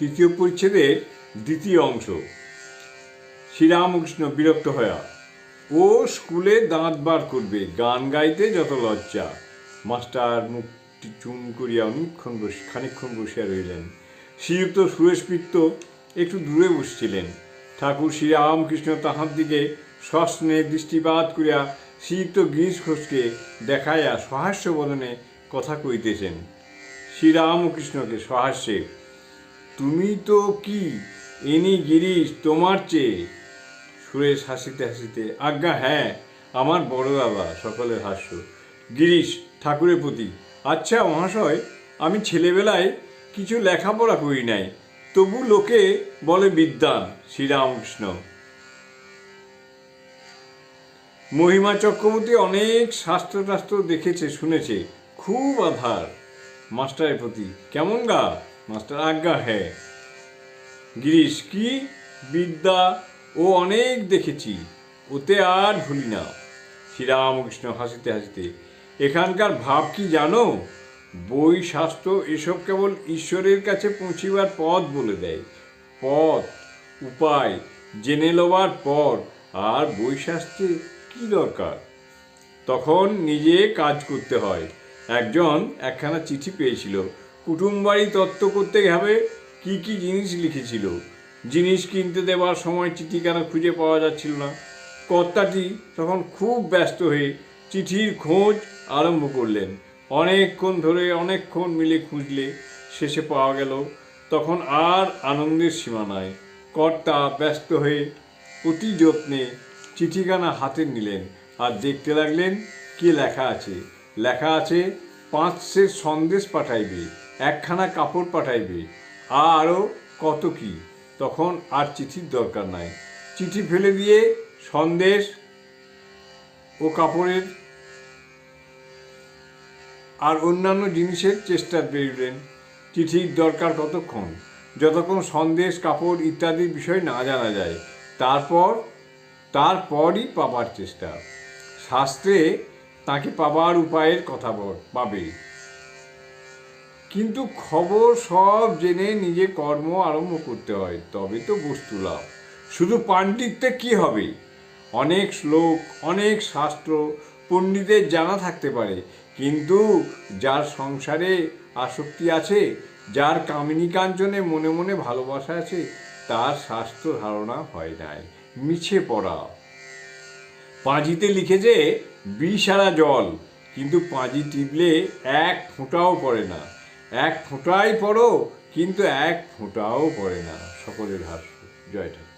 তৃতীয় পরিচ্ছেদের দ্বিতীয় অংশ। শ্রীরামকৃষ্ণ বিরক্ত হয়া, ও স্কুলে দাঁত বার করবে, গান গাইতে যত লজ্জা। মাস্টার মুখটি চুন করিয়া অনেকক্ষণ বসে, খানিকক্ষণ বসিয়া রইলেন শ্রীযুক্ত সুরেশ মিত্র একটু দূরে বসছিলেন। ঠাকুর শ্রীরামকৃষ্ণ তাহার দিকে সস্নে দৃষ্টিপাত করিয়া শ্রীযুক্ত গিরিশ ঘোষকে দেখাইয়া সহাস্য বদনে কথা কইতেছেন শ্রীরামকৃষ্ণকে সহাস্যে তুমি তো কি? এনি গিরিশ তোমার চেয়ে। সুরেশ হাসিতে হাসিতে, আজ্ঞা হ্যাঁ আমার বড় দাদা সকলের হাস্য। গিরিশ, ঠাকুরের প্রতি আচ্ছা মহাশয়, আমি ছেলেবেলায় কিছু লেখাপড়া করি নাই, তবু লোকে বলে বিদ্যান শ্রীরামকৃষ্ণ। মহিমা চক্রবর্তী অনেক শাস্ত্র টাস্ত্র দেখেছে, শুনেছে, খুব আধার। মাস্টারের প্রতি, কেমন গা? মাস্টার আজ্ঞা হ্যাঁ। গিরিশ, কি বিদ্যা ও অনেক দেখেছি, ওতে আর ভুলি না। শ্রীরামকৃষ্ণ হাসিতে হাসিতে, এখানকার ভাব কি জানো? বই শাস্ত্র এসব কেবল ঈশ্বরের কাছে পৌঁছিবার পথ বলে দেয়। পথ, উপায় জেনে লবার পর আর বই শাস্ত্রে কি দরকার? তখন নিজে কাজ করতে হয়। একজন একখানা চিঠি পেয়েছিল কুটুম বাড়ি তত্ত্ব করতে হবে কি কি জিনিস লিখেছিল। জিনিস কিনতে দেওয়ার সময় চিঠিখানা খুঁজে পাওয়া যাচ্ছিল না? কর্তাটি তখন খুব ব্যস্ত হয়ে চিঠির খোঁজ আরম্ভ করলেন। অনেকক্ষণ ধরে অনেকক্ষণ মিলে খুঁজলে শেষে পাওয়া গেল, তখন আর আনন্দের সীমা নাই। কর্তা ব্যস্ত হয়ে অতি যত্নে চিঠিখানা হাতে নিলেন আর দেখতে লাগলেন কি লেখা আছে। লেখা আছে পাঁচ সের সন্দেশ পাঠাইবে। একখানা কাপড় পাঠাইবে। আরও কত কি? তখন আর চিঠির দরকার নাই। চিঠি ফেলে দিয়ে সন্দেশ ও কাপড়ের আর অন্যান্য জিনিসের চেষ্টা বেরলেন চিঠির দরকার কতক্ষণ যতক্ষণ সন্দেশ, কাপড় ইত্যাদির বিষয় না জানা যায়, তারপর, তারপরই পাবার চেষ্টা। শাস্ত্রে তাকে পাবার উপায়ের কথা পাবে। কিন্তু খবর সব জেনে নিজে কর্ম আরম্ভ করতে হয়, তবে তো বস্তু লাভ। শুধু পাণ্ডিত্যে কি হবে? অনেক শ্লোক, অনেক শাস্ত্র পণ্ডিতের জানা থাকতে পারে, কিন্তু যার সংসারে আসক্তি আছে, যার কামিনী কাঞ্চনে মনে মনে ভালোবাসা আছে, তার শাস্ত্র ধারণা হয় নাই। মিছে পড়া। পাঁজিতে লিখেছে বিষারা জল, কিন্তু পাঁজি টিপলে এক ফোঁটাও পড়ে না। এক ফোঁটাই পড়ো কিন্তু এক ফোঁটাও পড়ে না। সকলের হাস্য জয় ঠাকুর।